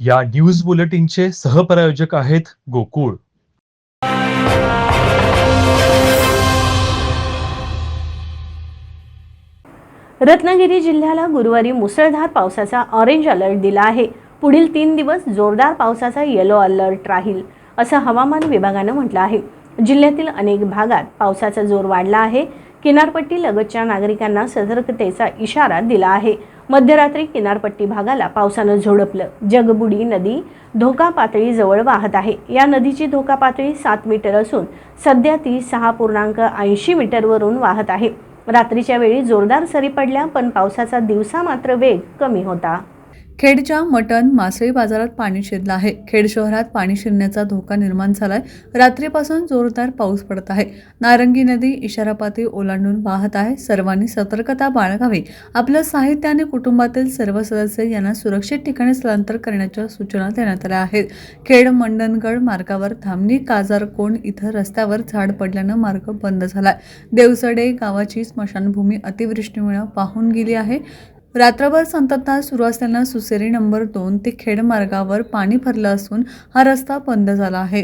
या न्यूज बुलेटिनचे सहप्रायोजक आहेत गोकुळ. रत्नागिरी जिल्ह्याला गुरुवारी मुसळधार पावसाचा ऑरेंज अलर्ट दिला आहे. पुढील तीन दिवस जोरदार पावसाचा येलो अलर्ट राहील असं हवामान विभागानं म्हटलं आहे. जिल्ह्यातील अनेक भागात पावसाचा जोर वाढला आहे. किनारपट्टी लगतच्या नागरिकांना सतर्कतेचा इशारा दिला आहे. मध्यरात्री किनारपट्टी भागाला पावसानं झोडपलं. जगबुडी नदी धोका पातळी जवळ वाहत आहे. या नदीची धोका पातळी सात मीटर असून सध्या ती सहा पूर्णांक ऐंशी मीटरवरून वाहत आहे. रात्रीच्या वेळी जोरदार सरी पडल्या पण पावसाचा दिवसा मात्र वेग कमी होता. खेडच्या मटण मासळी बाजारात पाणी शिरलं आहे. खेड शहरात पाणी शिरण्याचा धोका निर्माण झालाय. रात्रीपासून जोरदार पाऊस पडत आहे. नारंगी नदी इशारापाती ओलांडून वाहत आहे. सर्वांनी सतर्कता बाळगावी. आपलं साहित्य आणि कुटुंबातील सर्व सदस्य यांना सुरक्षित ठिकाणी स्थलांतर करण्याच्या सूचना देण्यात आल्या आहेत. खेड मंडणगड मार्गावर धामणी काजारकोंड इथं रस्त्यावर झाड पडल्यानं मार्ग बंद झालाय. देवसडे गावाची स्मशानभूमी अतिवृष्टीमुळे वाहून गेली आहे. रात्रभर संततधार सुरू असल्यानं सुसेरी नंबर दोन ते खेड मार्गावर पाणी भरलं असून हा रस्ता बंद झाला आहे.